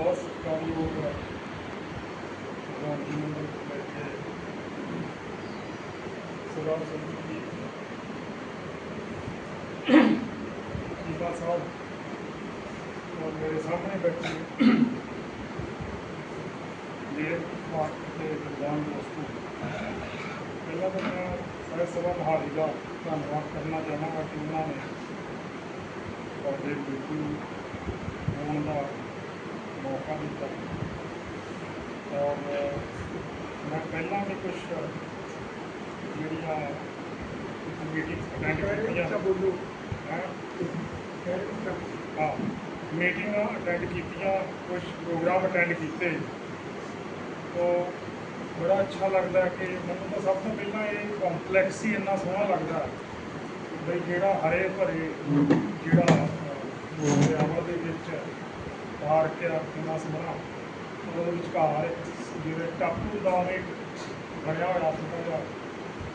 ਬਹੁਤ ਸਤਿਕਾਰਯੋਗ ਹੈ ਭਗਵਾਨ ਜੀ ਨੂੰ ਬੈਠੇ ਸਰਦਾਰ ਸੰਤ ਜੀ ਜੀਵਾ ਸਾਹਿਬ ਔਰ ਮੇਰੇ ਸਾਹਮਣੇ ਬੈਠੇ ਮੇਰੇ ਮਾਰਕ ਦੇ ਵਿਦਵਾਨ ਦੋਸਤੋ ਪਹਿਲਾਂ ਤਾਂ ਮੈਂ ਸਾਰੇ ਸਭਾ ਮਹਾਰੀ ਦਾ ਧੰਨਵਾਦ ਕਰਨਾ ਚਾਹਾਂਗਾ ਕਿ ਉਹਨਾਂ ਨੇ ਸਾਡੇ ਬਿਲਕੁਲ ਹੋਣ ਦਾ ਮੌਕਾ ਦਿੱਤਾ ਔਰ ਮੈਂ ਪਹਿਲਾਂ ਵੀ ਕੁਝ ਜਿਹੜੀਆਂ ਮੀਟਿੰਗ ਅਟੈਂਡ ਕੀਤੀਆਂ। ਹੈਂ। ਮੀਟਿੰਗ ਅਟੈਂਡ ਕੀਤੀਆਂ ਕੁਝ ਪ੍ਰੋਗਰਾਮ ਅਟੈਂਡ ਕੀਤੇ। ਤੋ ਬੜਾ ਅੱਛਾ ਲੱਗਦਾ ਕਿ ਮੈਨੂੰ ਤਾਂ ਸਭ ਤੋਂ ਪਹਿਲਾਂ ਇਹ ਕੰਪਲੈਕਸ ਹੀ ਇੰਨਾ ਸੋਹਣਾ ਲੱਗਦਾ ਬਈ ਜਿਹੜਾ ਹਰੇ ਭਰੇ ਜਿਹੜਾ ਦਰਿਆਵਾਂ ਦੇ ਵਿੱਚ ਪਾਰਕ ਆ ਕਿੰਨਾ ਸੋਹਣਾ ਉਹਦੇ ਵਿਚਕਾਰ ਜਿਵੇਂ ਟਾਪੂ ਦਾ ਇੱਕ ਬਣਿਆ ਹੋਇਆ ਛੋਟਾ ਜਿਹਾ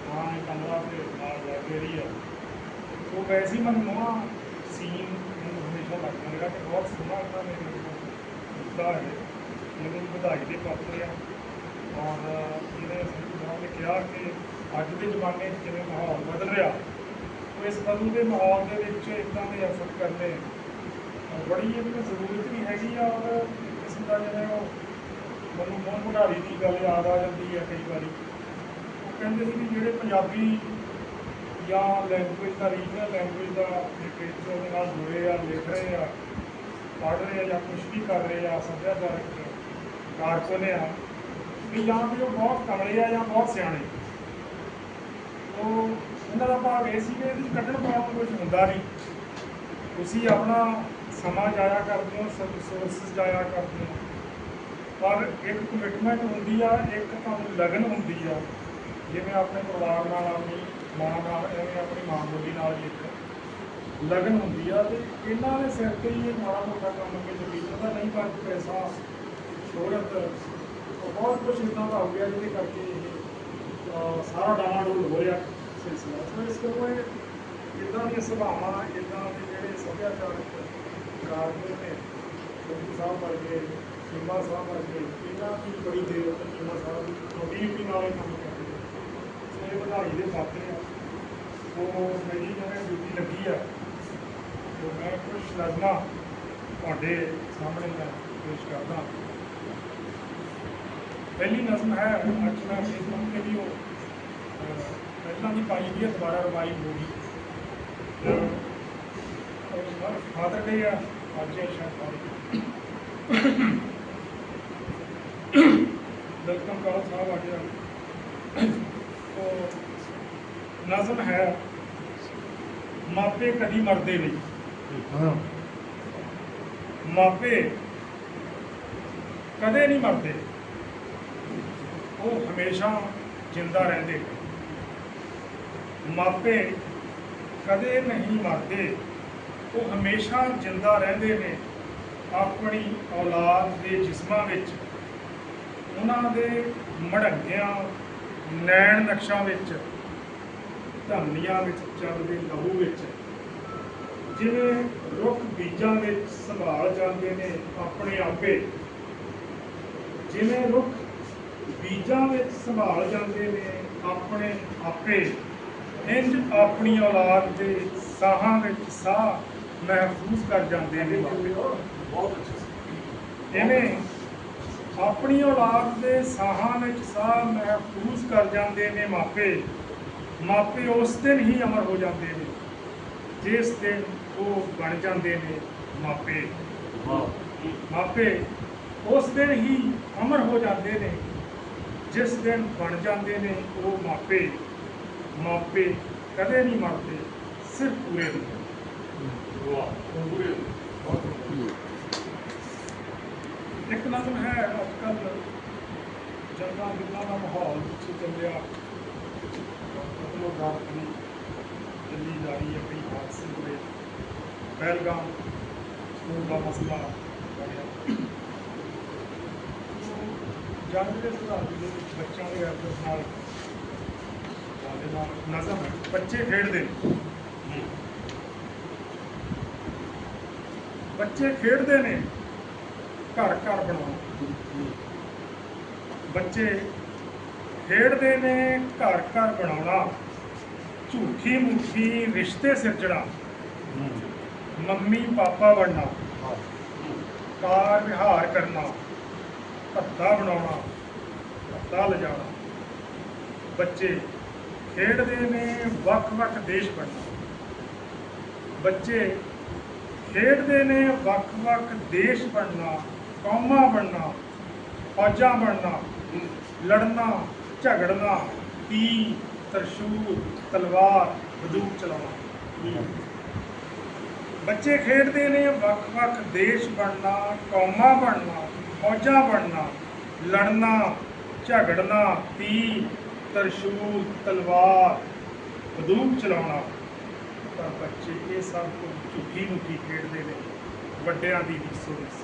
ਹਾਂ ਇਹ ਕਮਰਾ ਤੇ ਨਾਲ ਲਾਇਬ੍ਰੇਰੀ ਆ। ਉਹ ਵੈਸੇ ਹੀ ਮਨਮੋਹਾ ਸੀਨ ਮੈਨੂੰ ਹਮੇਸ਼ਾ ਲੱਗਦਾ ਰਿਹਾ ਕਿ ਬਹੁਤ ਸੋਹਣਾ ਉਹਨਾਂ ਨੇ ਦਿੱਤਾ ਹੈ। ਇਹਦੇ ਲਈ ਵਧਾਈ ਦੇ ਪਾਤਰ ਆ ਔਰ ਜਿਹਨੇ ਸੰਤ ਨੇ ਕਿਹਾ ਕਿ ਅੱਜ ਦੇ ਜ਼ਮਾਨੇ 'ਚ ਜਿਵੇਂ ਮਾਹੌਲ ਬਦਲ ਰਿਹਾ, ਉਹ ਇਸ ਬਦਲਦੇ ਮਾਹੌਲ ਦੇ ਵਿੱਚ ਇਦਾਂ ਦੇ ਅਸਰ ਕਰਨੇ ਅਹ ਬੜੀ ਇਹਦੀ ਜ਼ਰੂਰਤ ਵੀ ਹੈਗੀ ਆ ਔਰ ਕਿਸਮ ਦਾ ਜਿਵੇਂ ਉਹ ਮੈਨੂੰ ਮੋਹਨ ਮੁਰਾਰੀ ਦੀ ਗੱਲ ਯਾਦ ਆ ਜਾਂਦੀ ਹੈ ਕਈ ਵਾਰੀ। ਉਹ ਕਹਿੰਦੇ ਸੀ ਵੀ ਜਿਹੜੇ ਪੰਜਾਬੀ ਜਾਂ ਲੈਂਗੁਏਜ ਦਾ ਰੀਜਨਲ ਲੈਂਗੁਏਜ ਦਾ ਲਿਟਰੇਚਰ ਦੇ ਨਾਲ ਜੁੜੇ ਆ, ਲਿਖ ਰਹੇ ਆ, ਪੜ੍ਹ ਰਹੇ ਆ ਜਾਂ ਕੁਝ ਵੀ ਕਰ ਰਹੇ ਆ, ਸੱਭਿਆਚਾਰਕ ਕਾਰਕੁਨ ਆ, ਵੀ ਜਾਂ ਵੀ ਉਹ ਬਹੁਤ ਕਮਲੇ ਆ ਜਾਂ ਬਹੁਤ ਸਿਆਣੇ। ਉਹ ਇਹਨਾਂ ਦਾ ਭਾਵ ਇਹ ਸੀ ਕਿ ਇਹਦੇ 'ਚ ਕੱਢਣ ਪਾਉਣ ਨੂੰ ਕੁਝ ਹੁੰਦਾ ਨਹੀਂ। ਤੁਸੀਂ ਆਪਣਾ ਸਮਾਂ ਜਾਇਆ ਕਰਦੇ ਹੋ ਸੋਰਸਸ ਜਾਇਆ ਕਰਦੇ ਹੋ। ਪਰ ਇੱਕ ਕਮਿਟਮੈਂਟ ਹੁੰਦੀ ਆ, ਇੱਕ ਤੁਹਾਨੂੰ ਲਗਨ ਹੁੰਦੀ ਆ। ਜਿਵੇਂ ਆਪਣੇ ਪਰਿਵਾਰ ਨਾਲ, ਆਪਣੀ ਮਾਂ ਨਾਲ, ਐਵੇਂ ਆਪਣੀ ਮਾਂ ਬੋਲੀ ਨਾਲ ਇੱਕ ਲਗਨ ਹੁੰਦੀ ਆ ਤੇ ਇਹਨਾਂ ਦੇ ਸਿਰ ਤੇ ਹੀ ਇਹ ਮਾੜਾ ਮੋਟਾ ਕੰਮ ਅੱਗੇ ਚੱਲੀ ਜਾਂਦਾ। ਨਹੀਂ ਪਰ ਪੈਸਾ ਸ਼ੋਹਰਤ ਬਹੁਤ ਕੁਝ ਇਦਾਂ ਦਾ ਹੋ ਗਿਆ ਜਿਹਦੇ ਕਰਕੇ ਇਹ ਸਾਰਾ ਡਾਮਾਡੋਲ ਹੋ ਰਿਹਾ ਸਿਲਸਿਲਾ। ਸੋ ਇਸ ਕਰਕੇ ਇਦਾਂ ਦੀਆਂ ਸੁਭਾਵਾਂ, ਇਦਾਂ ਦੇ ਜਿਹੜੇ ਸੱਭਿਆਚਾਰਕ ਕਾਰਨ ਨੇ ਗੁਰੂ ਸਾਹਿਬ ਵਰਗੇ ਸਿੰਘਾ ਸਾਹਿਬ ਵਰਗੇ, ਇਹਨਾਂ ਦੀ ਬੜੀ ਦੇਰ ਤੱਕ ਸਿੰਘਾ ਸਾਹਿਬ ਦੀ ਕੰਟੀਨਿਊਟੀ ਨਾਲ ਕੰਮ ਕਰਦੇ ਸੋ ਇਹ ਵਧਾਈ ਦੇ ਪਾਤਰ ਆ। ਉਹ ਮੇਰੀ ਜਿਵੇਂ ਡਿਊਟੀ ਲੱਗੀ ਆ। ਤੇ ਮੈਂ ਕੁਝ ਨਜ਼ਮਾਂ ਤੁਹਾਡੇ ਸਾਹਮਣੇ ਮੈਂ ਪੇਸ਼ ਕਰਦਾ। ਪਹਿਲੀ ਨਜ਼ਮ ਹੈ ਅੱਜ ਮੈਂ ਫੇਸਬੁੱਕ ਵੀ ਉਹ ਪਹਿਲਾਂ ਦੀ ਪਾਈ ਵੀ ਦੁਬਾਰਾ ਰਵਾਈ ਹੋ ਗਈ। ਫਾਦਰ ਡੇ ਆ ਅੱਜ ਹੈ ਸ਼ਾਇਦ father day। ਵੈਲਕਮ ਕਰੋ ਸਾਹਿਬ ਆ ਗਿਆ। ਤੋ ਨਜ਼ਮ ਹੈ ਮਾਪੇ ਕਦੀ ਮਰਦੇ ਨਹੀਂ। ਹਾਂ। ਮਾਪੇ ਕਦੇ ਨਹੀਂ ਮਰਦੇ। ਉਹ ਹਮੇਸ਼ਾ ਜਿੰਦਾ ਰਹਿੰਦੇ। ਮਾਪੇ ਕਦੇ ਨਹੀਂ ਮਰਦੇ। ਉਹ ਹਮੇਸ਼ਾ ਜਿੰਦਾ ਰਹਿੰਦੇ ਨੇ ਆਪਣੀ ਔਲਾਦ ਦੇ ਜਿਸਮਾਂ ਵਿੱਚ। ਉਹਨਾਂ ਦੇ ਮੜੰਗਿਆਂ, ਨੈਣ ਨਕਸ਼ਾਂ ਵਿੱਚ, ਧਮਨੀਆਂ ਵਿੱਚ ਚੱਲਦੇ ਲਹੂ ਵਿੱਚ। ਜਿਵੇਂ ਰੁੱਖ ਬੀਜਾਂ ਵਿੱਚ ਸੰਭਾਲ ਜਾਂਦੇ ਨੇ ਆਪਣੇ ਆਪੇ। ਜਿਵੇਂ ਰੁੱਖ ਬੀਜਾਂ ਵਿੱਚ ਸੰਭਾਲ ਜਾਂਦੇ ਨੇ ਆਪਣੇ ਆਪੇ। ਇੰਜ ਆਪਣੀ ਔਲਾਦ ਦੇ ਸਾਹਾਂ ਵਿੱਚ ਸਾਹ ਮਹਿਫੂਜ਼ ਕਰ ਜਾਂਦੇ ਨੇ ਬਹੁਤ ਅੱਛਾ ਐਵੇਂ ਆਪਣੀ ਔਲਾਦ ਦੇ ਸਾਹਾਂ ਵਿੱਚ ਸਾਹ ਮਹਿਫੂਜ਼ ਕਰ ਜਾਂਦੇ ਨੇ ਮਾਪੇ। ਮਾਪੇ ਉਸ ਦਿਨ ਹੀ ਅਮਰ ਹੋ ਜਾਂਦੇ ਨੇ। ਜਿਸ ਦਿਨ ਉਹ ਬਣ ਜਾਂਦੇ ਨੇ ਮਾਪੇ। ਮਾਪੇ ਉਸ ਦਿਨ ਹੀ ਅਮਰ ਹੋ ਜਾਂਦੇ ਨੇ। ਜਿਸ ਦਿਨ ਬਣ ਜਾਂਦੇ ਨੇ ਉਹ ਮਾਪੇ। ਮਾਪੇ ਕਦੇ ਨਹੀਂ ਮਰਦੇ ਸਿਰਫ ਪੂਰੇ ਹੁੰਦੇ। ਇੱਕ ਨਜ਼ਮ ਹੈ ਅੱਜ ਕੱਲ ਜੰਗਾਂ ਬਿੱਲਾਂ ਦਾ ਮਾਹੌਲ ਪਿੱਛੇ ਚੱਲਿਆ। ਕਤਲੋ ਗਾਰਤਨੀ ਚੱਲੀ ਜਾ ਰਹੀ ਹੈ, ਕਈ ਹਾਦਸੇ ਹੋਏ ਪਹਿਲਗਾਮ ਸਕੂਲ ਦਾ ਮਸਲਾ ਬਣਿਆ। ਜੰਗ ਦੇ ਸੁਧਾਰ ਦੇ ਵਿੱਚ ਬੱਚਿਆਂ ਦੇ ਐਫਰਟ ਨਾਲ ਨਾਲ ਨਜ਼ਮ ਹੈ। ਬੱਚੇ ਖੇਡਦੇ ਨੇ। ਬੱਚੇ ਖੇਡਦੇ ਨੇ, ਘਰ ਘਰ ਬਣਾਉਣਾ। ਬੱਚੇ ਖੇਡਦੇ ਨੇ, ਘਰ ਘਰ ਬਣਾਉਣਾ। ਝੂਠੀ ਮੁੱਠੀ ਰਿਸ਼ਤੇ ਸਿਰਜਣਾ। ਮੰਮੀ ਪਾਪਾ ਬਣਨਾ। ਕਾਰ ਵਿਹਾਰ ਕਰਨਾ। ਧੱਦਾ ਬਣਾਉਣਾ। ਧੱਦਾ ਲਿਜਾਣਾ। ਬੱਚੇ ਖੇਡਦੇ ਨੇ ਵੱਖ-ਵੱਖ ਦੇਸ਼ ਬਣਨਾ। ਬੱਚੇ ਖੇਡਦੇ ਨੇ, ਵੱਖ-ਵੱਖ ਦੇਸ਼ ਬਣਨਾ, ਕੌਮਾਂ ਬਣਨਾ, ਫੌਜਾਂ ਬਣਨਾ, ਲੜਨਾ, ਝਗੜਨਾ ਤੀ ਤਰਸ਼ੂਲ ਤਲਵਾਰ, ਬੰਦੂਕ ਚਲਾਉਣਾ। ਬੱਚੇ ਖੇਡਦੇ ਨੇ, ਵੱਖ-ਵੱਖ ਦੇਸ਼ ਬਣਨਾ, ਕੌਮਾਂ ਬਣਨਾ, ਫੌਜਾਂ ਬਣਨਾ, ਲੜਨਾ, ਝਗੜਨਾ ਤੀ ਤਰਸ਼ੂਲ ਤਲਵਾਰ, ਬੰਦੂਕ ਚਲਾਉਣਾ। ਪਰ ਬੱਚੇ ਇਹ ਸਭ ਕੁਝ ਝੂਠੀ ਮੁੱਠੀ ਖੇਡਦੇ ਨੇ ਵੱਡਿਆਂ ਦੀ ਰੀਸੋ ਰੀਸ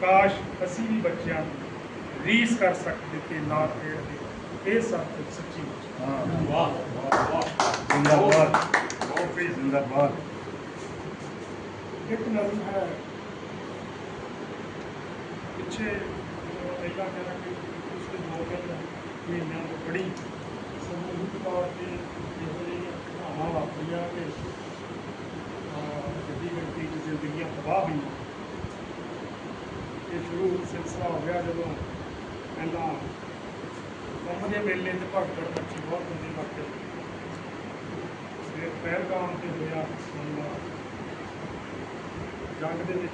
ਕਾਸ਼ ਅਸੀਂ ਵੀ ਬੱਚਿਆਂ ਦੀ ਰੀਸ ਕਰ ਸਕਦੇ ਤੇ ਨਾ ਖੇਡਦੇ। ਇਹ ਸਭ ਕੁਝ ਸੱਚੀ ਮੁੱਚੀ ਹਾਂ ਵਾਹ ਵਾਹ ਜ਼ਿੰਦਾਬਾਦ। ਬਹੁਤ ਵੀ ਜ਼ਿੰਦਾਬਾਦ। ਇੱਕ ਨਜ਼ਮ ਹੈ। ਪਿੱਛੇ ਪਹਿਲਾਂ ਕਹਿਣਾ ਕਿ ਪਿਛਲੇ ਦੋ ਤਿੰਨ ਮਹੀਨਿਆਂ ਤੋਂ ਬੜੀ ਸਮੂਹਿਕ ਤੌਰ ਤੇ ਇਹੋ ਜਿਹੀਆਂ ਕਿ ਅਹ, ਵੱਡੀ ਗਿਣਤੀ ਜ਼ਿੰਦਗੀਆਂ ਤਬਾਹ ਹੋਈਆਂ। ਇਹ ਸ਼ੁਰੂ ਸਿਲਸਿਲਾ ਹੋ ਗਿਆ ਜਦੋਂ ਪਹਿਲਾਂ ਕੁੰਭ ਦੇ ਮੇਲੇ ਤੇ ਭਗਦੜ ਮੱਛੀ ਬਹੁਤ ਬੰਦੇ ਮਰ ਗਏ ਫਿਰ ਪਹਿਲਗਾਮ ਤੇ ਹੋਇਆ ਹਮਲਾ ਜੰਗ ਦੇ ਵਿੱਚ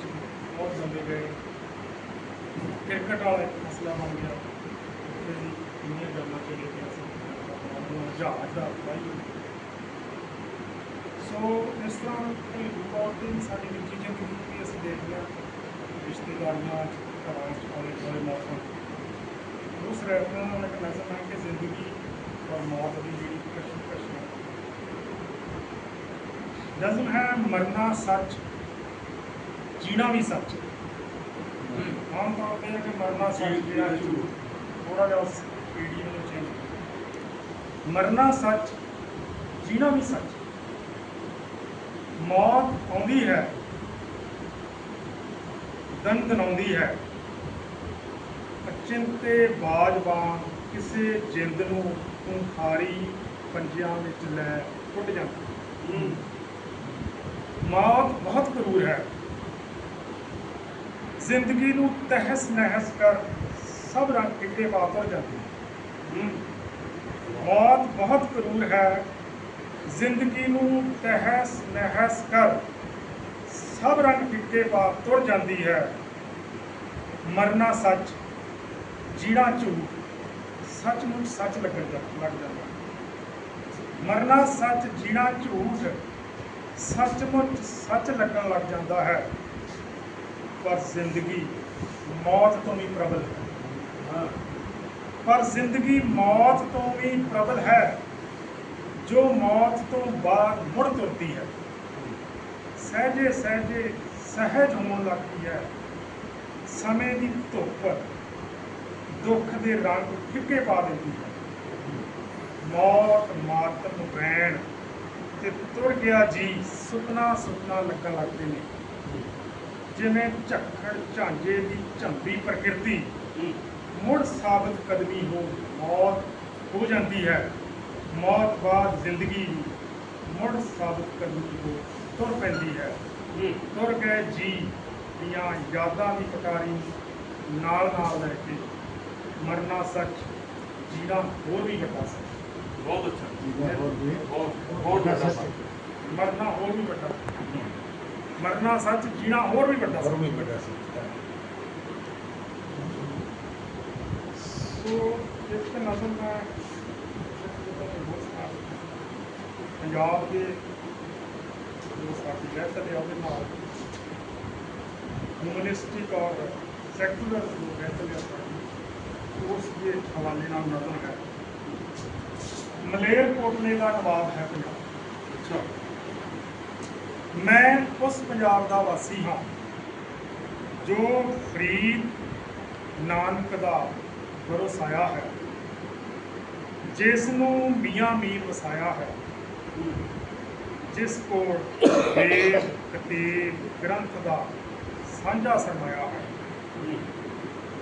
ਬਹੁਤ ਬੰਦੇ ਗਏ। ਕ੍ਰਿਕਟ ਵਾਲਾ ਮਸਲਾ ਬਣ ਗਿਆ। ਉੱਥੇ ਵੀ ਇੰਨੀਆਂ ਗੱਲਾਂ ਚੱਲੇ ਸੀ ਜਹਾਜ਼ ਦਾ ਵਾਈ ਸੋ ਇਸ ਤਰ੍ਹਾਂ ਕਈ ਤੌਰ ਤੇ ਵੀ ਸਾਡੀ ਨਿੱਜੀ ਜ਼ਿੰਦਗੀ ਵੀ ਅਸੀਂ ਦੇਖਦੇ ਹਾਂ ਰਿਸ਼ਤੇਦਾਰੀਆਂ 'ਚ, ਘਰਾਂ 'ਚ ਆਲੇ ਦੁਆਲੇ ਮੌਸਮ ਉਸ ਰਹਿਤਾਂ ਨਾਲ ਇੱਕ ਨਜ਼ਰ ਹੈ ਕਿ ਜ਼ਿੰਦਗੀ ਔਰ ਮੌਤ ਦੀ ਜਿਹੜੀ ਕਸ਼ਮਕਸ਼ ਹੈ। ਨਜ਼ਮ ਹੈ ਮਰਨਾ ਸੱਚ ਜੀਣਾ ਵੀ ਸੱਚ। ਆਮ ਤੌਰ ਤੇ ਕਿ ਮਰਨਾ ਸੱਚ ਜੀਣਾ ਝੂਠ। ਥੋੜਾ ਜਿਹਾ ਉਸ ਪੀੜੀ ਨੂੰ ਚੇਂਜ ਮਰਨਾ ਸੱਚ ਜੀਣਾ ਵੀ ਸੱਚ। ਮੌਤ ਆਉਂਦੀ ਹੈ ਦੰਦ ਆਉਂਦੀ ਹੈ। ਅਚਿੰਤੇ ਬਾਜਬਾਨ ਕਿਸੇ ਜਿੰਦ ਨੂੰ ਖੁੰਖਾਰੀ ਪੰਜਿਆਂ ਵਿੱਚ ਲੈ ਉੱਡ ਜਾਂਦਾ। ਮੌਤ ਬਹੁਤ ਕਰੂਰ ਹੈ। ਜ਼ਿੰਦਗੀ ਨੂੰ ਤਹਿਸ ਨਹਿਸ ਕਰ ਸਭ ਰੰਗ ਪਾ ਤੁਰ ਜਾਂਦੀ ਹੈ। ਮੌਤ ਬਹੁਤ ਕਰੂਰ ਹੈ। ਜ਼ਿੰਦਗੀ ਨੂੰ ਤਹਿਸ ਨਹਿਸ ਕਰ ਸਭ ਰੰਗ ਫਿੱਕੇ ਪਾ ਤੁਰ ਜਾਂਦੀ ਹੈ। ਮਰਨਾ ਸੱਚ ਜੀਣਾ ਝੂਠ ਸੱਚਮੁੱਚ ਸੱਚ ਲੱਗਣ ਜਾ- ਲੱਗ ਜਾਂਦਾ। ਮਰਨਾ ਸੱਚ ਜੀਣਾ ਝੂਠ ਸੱਚਮੁੱਚ ਸੱਚ ਲੱਗਣ ਲੱਗ ਜਾਂਦਾ ਹੈ। ਪਰ ਜ਼ਿੰਦਗੀ ਮੌਤ ਤੋਂ ਵੀ ਪ੍ਰਬਲ ਹੈ। ਪਰ ਜ਼ਿੰਦਗੀ ਮੌਤ ਤੋਂ ਵੀ ਪ੍ਰਬਲ ਹੈ। ਜੋ ਮੌਤ ਤੋਂ ਬਾਅਦ ਮੁੜ ਤੁਰਦੀ ਹੈ। ਸਹਜੇ ਸਹਜੇ ਸਹਿਜ ਹੋਣ ਲੱਗਦੀ ਹੈ। ਸਮੇਂ ਦੀ ਧੁੱਪ ਦੁੱਖ ਦੇ ਰੰਗ ਫਿੱਕੇ ਪਾ ਦਿੰਦੀ ਹੈ। ਮੌਤ ਮਾਤਮ ਵੈਣ ਤੇ ਤੁਰ ਗਿਆ ਜੀ, ਸੁਪਨਾ ਸੁਪਨਾ ਲੱਗਣ ਲੱਗਦੇ ਨੇ। ਜਿਵੇਂ ਝੱਖੜ ਝਾਂਜੇ ਦੀ ਝੰਬੀ ਪ੍ਰਕਿਰਤੀ। ਮੁੜ ਸਾਬਤ ਕਦਮੀ ਹੋ, ਮੌਤ ਹੋ ਜਾਂਦੀ ਹੈ। ਮੌਤ ਬਾਅਦ ਜ਼ਿੰਦਗੀ ਵੀ ਮੁੜ ਸਾਬਤ ਕਦਮੀ ਹੋ ਤੁਰ ਪੈਂਦੀ ਹੈ। ਤੁਰ ਗਏ ਜੀ ਦੀਆਂ ਯਾਦਾਂ ਦੀ ਪਟਾਰੀ ਨਾਲ ਨਾਲ ਲੈ ਕੇ ਮਰਨਾ ਸੱਚ ਜੀਣਾ ਹੋਰ ਵੀ ਵੱਡਾ ਸੱਚ। ਬਹੁਤ ਅੱਛਾ। ਜੀਣਾ ਹੋਰ ਵੀ। ਬਹੁਤ ਬਹੁਤ ਵੱਡਾ ਸੱਚ। ਮਰਨਾ ਹੋਰ ਵੀ ਵੱਡਾ ਮਰਨਾ ਸੱਚ ਜੀਣਾ ਹੋਰ ਵੀ ਵੱਡਾ ਹੋਰ ਸੱਚ। ਵੀ ਵੱਡਾ ਸੀ ਸੋ ਇਸ ਤੇ ਨਜ਼ਰ ਮੈਂ ਪੰਜਾਬ ਦੇ ਜੋ ਸਾਡੀ ਲਹਿਰ ਹੈ ਉਹਦੇ ਨਾਲ ਕਮਿਊਨਿਸਟਿਕ ਔਰ ਸੈਕੂਲਰ ਜੋ ਹੈ ਸਾਡੀ ਉਸ ਦੇ ਹਵਾਲੇ ਨਾਲ ਨਜ਼ਰ ਹੈ। ਮਲੇਰ ਕੋਟਲੇ ਦਾ ਨਵਾਬ ਹੈ ਪੰਜਾਬ। ਅੱਛਾ। ਮੈਂ ਉਸ ਪੰਜਾਬ ਦਾ ਵਾਸੀ ਹਾਂ ਜੋ ਫਰੀਦ ਨਾਨਕ ਦਾ ਵਰਸਾਇਆ ਹੈ ਜਿਸ ਨੂੰ ਮੀਆਂ ਮੀਰ ਵਸਾਇਆ ਹੈ। ਜਿਸ ਕੋਲ ਵੇਦ ਕਤੀਬ ਗ੍ਰੰਥ ਦਾ ਸਾਂਝਾ ਸਰਮਾਇਆ ਹੈ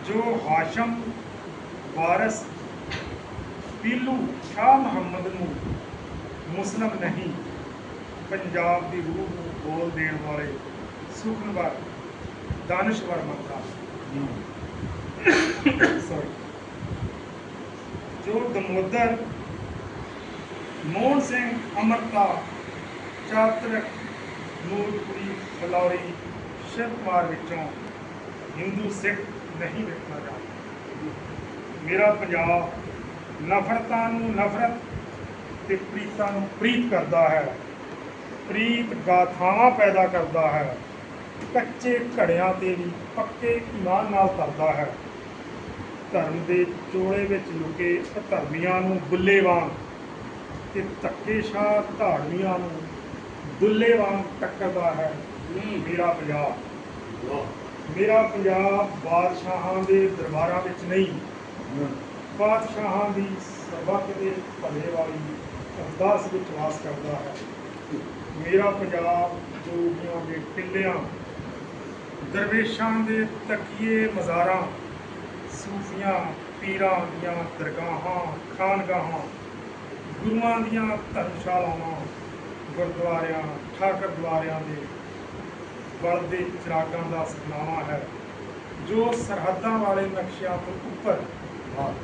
ਜੋ ਹਾਸ਼ਮ ਵਾਰਸ ਪੀਲੂ ਸ਼ਾਹ ਮੁਹੰਮਦ ਨੂੰ ਮੁਸਲਮ ਨਹੀਂ ਪੰਜਾਬ ਦੀ ਰੂਹ ਨੂੰ ਬੋਲ ਦੇਣ ਵਾਲੇ ਸੁਖਨਵਰ ਦਾਨਸ਼ਵਰ ਮੰਗਦਾ ਸੌਰੀ ਜੋ ਦਮੋਦਰ ਮੋਹਨ ਸਿੰਘ ਅਮਰਤਾ, ਚਾਤਰਕ ਨੂਰਪੁਰੀ ਫਲੌਰੀ ਸ਼ਿਵ ਕੁਮਾਰ ਵਿੱਚੋਂ ਹਿੰਦੂ ਸਿੱਖ ਨਹੀਂ ਵੇਖਣਾ ਜਾਂਦਾ ਮੇਰਾ ਪੰਜਾਬ ਨਫ਼ਰਤਾਂ ਨੂੰ ਨਫ਼ਰਤ ਤੇ ਪ੍ਰੀਤਾਂ ਨੂੰ ਪ੍ਰੀਤ ਕਰਦਾ ਹੈ। ਪ੍ਰੀਤ ਗਾਥਾਵਾਂ ਪੈਦਾ ਕਰਦਾ ਹੈ। ਕੱਚੇ ਘੜਿਆਂ ਤੇ ਵੀ ਪੱਕੇ ਇਮਾਨ ਨਾਲ ਕਰਦਾ ਹੈ। ਧਰਮ ਦੇ ਚੋਲੇ ਵਿੱਚ ਲੁਕੇ ਅਧਰਮੀਆਂ ਨੂੰ ਬੁੱਲੇ ਵਾਂਗ ਤੇ ਧੱਕੇਸ਼ਾਹ ਧਾਰਮੀਆਂ ਨੂੰ ਦੁੱਲੇ ਵਾਂਗ ਟੱਕਰਦਾ ਹੈ। ਮੇਰਾ ਪੰਜਾਬ। ਮੇਰਾ ਪੰਜਾਬ ਬਾਦਸ਼ਾਹਾਂ ਦੇ ਦਰਬਾਰਾਂ ਵਿੱਚ ਨਹੀਂ। ਬਾਦਸ਼ਾਹਾਂ ਦੀ ਸਰਬੱਤ ਦੇ ਭਲੇ ਵਾਲੀ ਅਰਦਾਸ ਵਿੱਚ ਵਾਸ ਕਰਦਾ ਹੈ। ਮੇਰਾ ਪੰਜਾਬ ਜੋਗੀਆਂ ਦੇ ਟਿੱਲਿਆਂ, ਦਰਵੇਸ਼ਾਂ ਦੇ ਤਕੀਏ ਮਜ਼ਾਰਾਂ, ਸੂਫੀਆਂ ਪੀਰਾਂ ਦੀਆਂ ਦਰਗਾਹਾਂ, ਖਾਨਗਾਹਾਂ ਗੁਰੂਆਂ ਦੀਆਂ ਧਰਮਸ਼ਾਲਾਵਾਂ, ਗੁਰਦੁਆਰਿਆਂ, ਠਾਕਰ ਦੁਆਰਿਆਂ ਦੇ ਬਲਦੇ ਚਿਰਾਗਾਂ ਦਾ ਸਖਨਾਵਾ ਹੈ, ਜੋ ਸਰਹੱਦਾਂ ਵਾਲੇ ਨਕਸ਼ਿਆਂ ਤੋਂ ਉੱਪਰ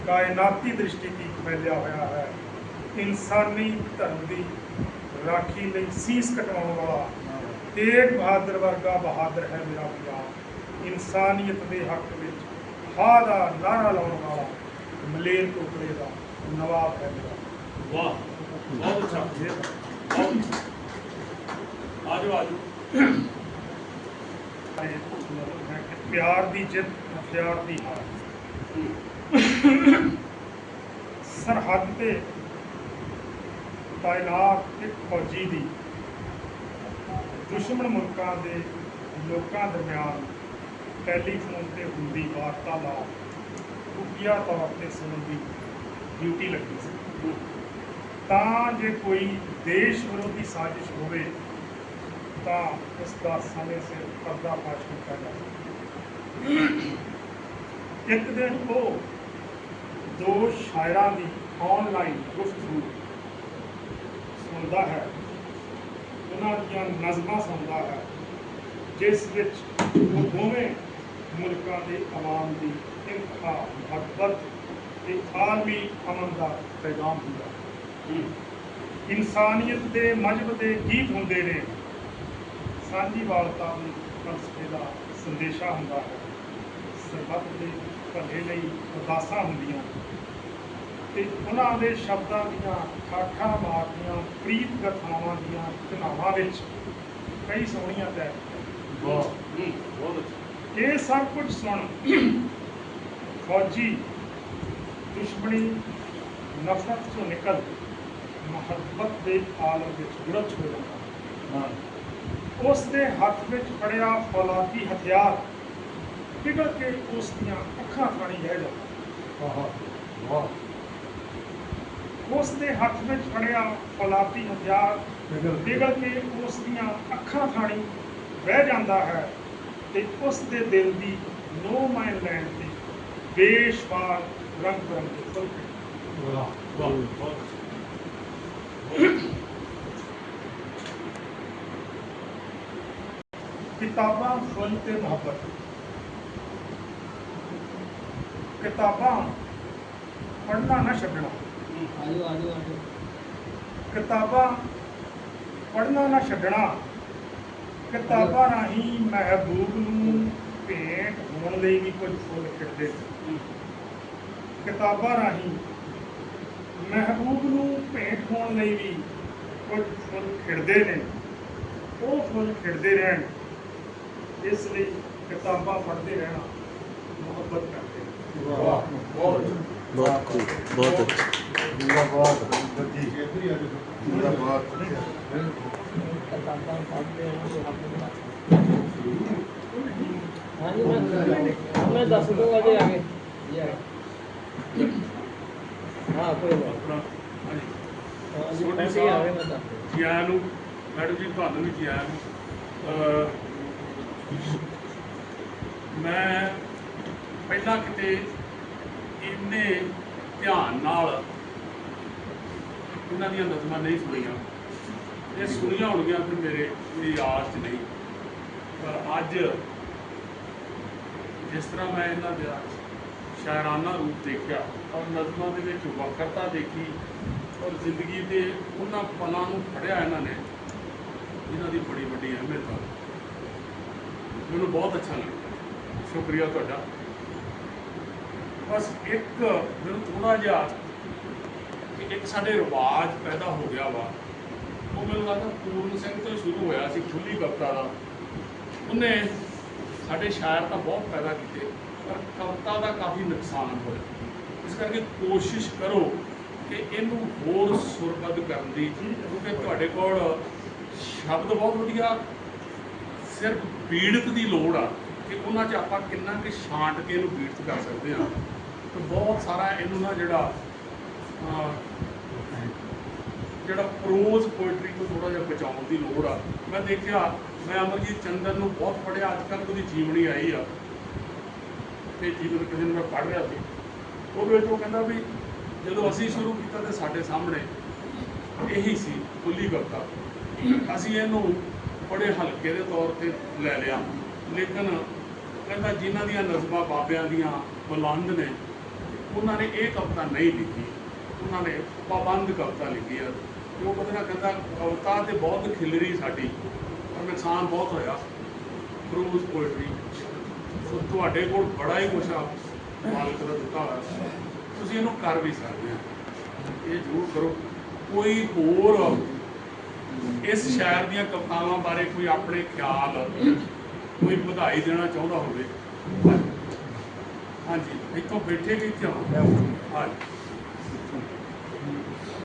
ਕਾਇਨਾਤੀ ਦ੍ਰਿਸ਼ਟੀ ਦੀ ਫੈਲਿਆ ਹੋਇਆ ਹੈ, ਇਨਸਾਨੀ ਧਰਮ ਦੀ ਰਾਖੀ ਲਈ ਸੀਸ ਕਟਵਾਉਣ ਵਾਲਾ ਤੇਗ ਬਹਾਦਰ ਵਰਗਾ ਬਹਾਦਰ ਹੈ ਮੇਰਾ ਪੰਜਾਬ ਇਨਸਾਨੀਅਤ ਦੇ ਹੱਕ ਵਿੱਚ ਹਾ ਦਾ ਨਾਰਾ ਲਾਉਣ ਵਾਲਾ ਮਲੇਰ ਕੋਟਲੇ ਦਾ ਨਵਾਬ ਹੈ ਮੇਰਾ ਵਾਹ, ਬਹੁਤ ਅੱਛਾ। ਬਹੁਤ ਆਜੋ ਆਜੋ ਪਿਆਰ ਦੀ ਜਿੱਤ ਹਥਿਆਰ ਦੀ ਹਾਰ। ਸਰਹੱਦ ਤੇ ਤਾਇਨਾਤ ਇੱਕ ਫੌਜੀ ਦੀ ਦੁਸ਼ਮਣ ਮੁਲਕਾਂ ਦੇ ਲੋਕਾਂ ਦਰਮਿਆਨ ਟੈਲੀਫੋਨ ਤੇ ਹੁੰਦੀ ਵਾਰਤਾਲਾਪ ਖੁਫੀਆ ਤੌਰ ਤੇ ਸੁਣਨ ਦੀ ਡਿਊਟੀ ਲੱਗੀ ਸੀ। ਤਾਂ ਜੇ ਕੋਈ ਦੇਸ਼ ਵਿਰੋਧੀ ਸਾਜ਼ਿਸ਼ ਹੋਵੇ, ਤਾਂ ਉਸ ਦਾ ਸਮੇਂ ਸਿਰ ਪਰਦਾਫਾਸ਼ ਕੀਤਾ ਜਾਵੇ। ਇੱਕ ਦਿਨ ਉਹ ਦੋ ਸ਼ਾਇਰਾਂ ਦੀ ਆਨਲਾਈਨ ਗੁਫ਼ਤਗੂ ਸੁਣਦਾ ਹੈ। ਉਹਨਾਂ ਦੀਆਂ ਨਜ਼ਮਾਂ ਸੁਣਦਾ ਹੈ, ਜਿਸ ਵਿੱਚ ਉਹ ਦੋਵੇਂ ਮੁਲਕਾਂ ਦੇ ਆਵਾਮ ਦੀ ਇੰਤਹਾ ਮੁਹੱਬਤ ਤੇ ਆਲਮੀ ਅਮਨ ਦਾ ਪੈਗਾਮ ਹੁੰਦਾ ਹੈ। ਇਨਸਾਨੀਅਤ ਦੇ ਮਜਬ ਦੇ ਗੀਤ ਹੁੰਦੇ ਨੇ। ਸਾਂਝੀ ਵਾਲਤਾ ਦੇ ਫਲਸਫੇ ਦਾ ਸੰਦੇਸ਼ਾ ਹੁੰਦਾ ਹੈ। ਸਰਬੱਤ ਦੇ ਭਲੇ ਲਈ ਅਰਦਾਸਾਂ ਹੁੰਦੀਆਂ। ਤੇ ਉਹਨਾਂ ਦੇ ਸ਼ਬਦਾਂ ਦੀਆਂ ਠਾਠਾਂ ਮਾਰਦੀਆਂ ਪ੍ਰੀਤ ਗਥਾਵਾਂ ਦੀਆਂ ਧਨਾਵਾਂ ਵਿੱਚ ਕਈ ਸੋਹਣੀਆਂ ਤੈ ਬਹੁਤ ਇਹ ਸਭ ਕੁਝ ਸੁਣ ਫੌਜੀ ਦੁਸ਼ਮਣੀ ਨਫ਼ਰਤ ਤੋਂ ਨਿਕਲ ਮੁਹੱਬਤ ਦੇ ਆਲਮ ਵਿੱਚ ਗੁਰਜ ਹੋ ਜਾਂਦਾ ਹਾਂ। ਉਸ ਦੇ ਹੱਥ ਵਿੱਚ ਫੜਿਆ ਫੌਲਾਦੀ ਹਥਿਆਰ ਪਿਘਲ ਕੇ ਉਸ ਦੀਆਂ ਅੱਖਾਂ ਥਾਣੀ ਰਹਿ ਜਾਂਦਾ ਵਾਹ ਵਾਹ। ਉਸ ਦੇ ਹੱਥ ਵਿੱਚ ਫੜਿਆ ਫੌਲਾਦੀ ਹਥਿਆਰ ਪਿਘਲ ਕੇ। ਉਸ ਦੀਆਂ ਅੱਖਾਂ ਥਾਣੀ ਬਹਿ ਜਾਂਦਾ ਹੈ ਤੇ ਉਸ ਦੇ ਦਿਲ ਦੀ ਨੋ ਮਾਈਨ ਲੈਂਡ ਤੇ ਬੇਸ਼ੁਮਾਰ ਰੰਗ ਬਰੰਗੇ ਫੁੱਲ ਵਾਹ ਵਾਹ। ਕਿਤਾਬਾਂ ਫੁੱਲ ਤੇ ਮੁਹੱਬਤ। ਕਿਤਾਬਾਂ ਪੜ੍ਹਨਾ ਨਾ ਛੱਡਣਾ। ਆਜੋ ਆਜੋ ਆਜੋ। ਕਿਤਾਬਾਂ ਪੜ੍ਹਨਾ ਨਾ ਛੱਡਣਾ। ਕਿਤਾਬਾਂ ਰਾਹੀਂ ਮਹਿਬੂਬ ਨੂੰ ਭੇਂਟ ਹੋਣ ਲਈ ਵੀ ਕੁਝ ਫੁੱਲ ਖਿੜਦੇ। ਕਿਤਾਬਾਂ ਰਾਹੀਂ ਮਹਿਬੂਬ ਨੂੰ ਭੇਂਟ ਹੋਣ ਲਈ ਵੀ ਕੁਝ ਫੁੱਲ ਖਿੜਦੇ ਨੇ। ਉਹ ਫੁੱਲ ਖਿੜਦੇ ਰਹਿਣ। ਇਸ ਲਈ ਕਿਤਾਬਾਂ ਪੜ੍ਹਦੇ ਰਹਿਣਾ ਮੁਹੱਬਤ ਕਰਦੇ। ਵਾਹ ਬਹੁਤ ਬਹੁਤ ਬਹੁਤ ਅੱਛਾ। ਕਿਤਾਬਾਂ ਪੜ੍ਹਦੇ ਹਾਂ ਆਪਣੇ ਹਾਂਜੀ ਮੈਂ ਦੱਸ ਦੂੰਗਾ ਜੇ ਆਗੇ ਜੀ ਹਾਂ ਕੋਈ ਨਾ ਆਪਣਾ ਹਾਂਜੀ। ਮੈਂ ਜੀ ਆਇਆਂ ਮੈਡਮ ਜੀ ਤੁਹਾਨੂੰ ਵੀ ਜੀ ਆਇਆਂ ਨੂੰ ਮੈਂ ਪਹਿਲਾਂ ਕਿਤੇ ਇੰਨੇ ਧਿਆਨ ਨਾਲ ਇਹਨਾਂ ਦੀਆਂ ਨਜ਼ਮਾਂ ਨਹੀਂ ਸੁਣੀਆਂ। ਇਹ ਸੁਣੀਆਂ ਹੋਣਗੀਆਂ ਫਿਰ ਮੇਰੇ ਮੇਰੀ ਆਸ 'ਚ ਨਹੀਂ। ਪਰ ਅੱਜ ਜਿਸ ਤਰ੍ਹਾਂ ਮੈਂ ਇਹਨਾਂ ਦਾ ਸ਼ਾਇਰਾਨਾ ਰੂਪ ਦੇਖਿਆ ਔਰ ਨਜ਼ਮਾਂ ਦੇ ਵਿੱਚ ਵਕਰਤਾ ਦੇਖੀ ਔਰ ਜ਼ਿੰਦਗੀ ਦੇ ਉਹਨਾਂ ਪਲਾਂ ਨੂੰ ਫੜਿਆ ਇਹਨਾਂ ਨੇ, ਜਿਨ੍ਹਾਂ ਦੀ ਬੜੀ ਵੱਡੀ ਅਹਿਮੀਅਤ ਆ। ਮੈਨੂੰ ਬਹੁਤ ਅੱਛਾ ਲੱਗਦਾ ਸ਼ੁਕਰੀਆ ਤੁਹਾਡਾ। ਬਸ ਇੱਕ ਮੈਨੂੰ ਥੋੜਾ ਜਿਹਾ ਇੱਕ ਸਾਡੇ ਰਿਵਾਜ ਪੈਦਾ ਹੋ ਗਿਆ ਵਾ। ਉਹ ਮੈਨੂੰ ਲੱਗਦਾ ਪੂਰਨ ਸਿੰਘ ਤੋਂ ਸ਼ੁਰੂ ਹੋਇਆ ਸੀ, ਖੁੱਲੀ ਕਵਿਤਾ ਦਾ। ਉਹਨੇ ਸਾਡੇ ਸ਼ਾਇਰ ਤਾਂ ਬਹੁਤ ਪੈਦਾ ਕੀਤੇ। ਪਰ ਕਵਿਤਾ ਦਾ ਕਾਫੀ ਨੁਕਸਾਨ ਹੋਇਆ। ਇਸ ਕਰਕੇ ਕੋਸ਼ਿਸ਼ ਕਰੋ ਕਿ ਇਹਨੂੰ ਹੋਰ ਸੁਰਬੱਧ ਕਰਨ ਦੀ, ਕਿਉਂਕਿ ਤੁਹਾਡੇ ਕੋਲ ਸ਼ਬਦ ਬਹੁਤ ਵਧੀਆ, ਸਿਰਫ ਪੀੜਤ ਦੀ ਲੋੜ ਆ ਕਿ ਉਹਨਾਂ 'ਚ ਆਪਾਂ ਕਿੰਨਾ ਕਿ ਛਾਂਟ ਕੇ ਇਹਨੂੰ ਪੀੜਤ ਕਰ ਸਕਦੇ ਹਾਂ। ਤੇ ਬਹੁਤ ਸਾਰਾ ਇਹਨੂੰ ਨਾ ਜਿਹੜਾ ਜਿਹੜਾ ਪ੍ਰੋਜ਼ ਪੋਇਟਰੀ ਤੋਂ ਥੋੜਾ ਜਿਹਾ ਬਚਾਉਣ ਦੀ ਲੋੜ ਆ। ਮੈਂ ਦੇਖਿਆ, ਮੈਂ ਅਮਰਜੀਤ ਚੰਦਰ ਨੂੰ ਬਹੁਤ ਪੜ੍ਹਿਆ, ਅੱਜ ਕੱਲ੍ਹ ਉਹਦੀ ਜੀਵਨੀ ਆਈ ਆ। ਤੇ ਜੀਵਨ ਕਿਸੇ ਨੂੰ ਮੈਂ ਪੜ੍ਹ ਰਿਹਾ ਸੀ, ਉਹਦੇ ਵਿੱਚ ਉਹ ਕਹਿੰਦਾ ਵੀ ਜਦੋਂ ਅਸੀਂ ਸ਼ੁਰੂ ਕੀਤਾ ਤੇ ਸਾਡੇ ਸਾਹਮਣੇ ਇਹੀ ਸੀ ਖੁੱਲੀ ਕਵਿਤਾ ਅਸੀਂ ਇਹਨੂੰ ਬੜੇ ਹਲਕੇ ਦੇ ਤੌਰ ਤੇ ਲੈ ਲਿਆ। ਲੇਕਿਨ ਕਹਿੰਦਾ ਜਿਨ੍ਹਾਂ ਦੀਆਂ ਨਜ਼ਮਾਂ ਬਾਬਿਆਂ ਦੀਆਂ ਬੁਲੰਦ ਨੇ, ਉਹਨਾਂ ਨੇ ਇਹ ਕਵਿਤਾ ਨਹੀਂ ਲਿਖੀ। ਉਹਨਾਂ ਨੇ ਪਾਬੰਦ ਕਵਿਤਾ ਲਿਖੀ ਆ। ਤੇ ਉਹ ਕਹਿੰਦਾ ਕਹਿੰਦਾ ਕਵਿਤਾ ਤੇ ਬਹੁਤ ਖਿਲਰੀ ਸਾਡੀ, ਪਰ ਨੁਕਸਾਨ ਬਹੁਤ ਹੋਇਆ। ਪ੍ਰੋਜ਼ ਪੋਇਟਰੀ ਸੋ ਤੁਹਾਡੇ ਕੋਲ ਬੜਾ ਹੀ ਕੁਛ ਆ ਮਾਲਕ ਦਾ ਦਿੱਤਾ ਹੋਇਆ ਤੁਸੀਂ ਇਹਨੂੰ ਕਰ ਵੀ ਸਕਦੇ ਆ। ਇਹ ਜ਼ਰੂਰ ਕਰੋ। ਕੋਈ ਹੋਰ ਇਸ ਸ਼ਾਇਰ ਦੀਆਂ ਕਵਿਤਾਵਾਂ ਬਾਰੇ ਕੋਈ ਆਪਣੇ ਖਿਆਲ, ਕੋਈ ਵਧਾਈ ਦੇਣਾ ਚਾਹੁੰਦਾ ਹੋਵੇ? ਹਾਂਜੀ, ਇੱਥੋਂ ਬੈਠੇ ਕਿ ਇੱਥੇ ਹਾਂਜੀ।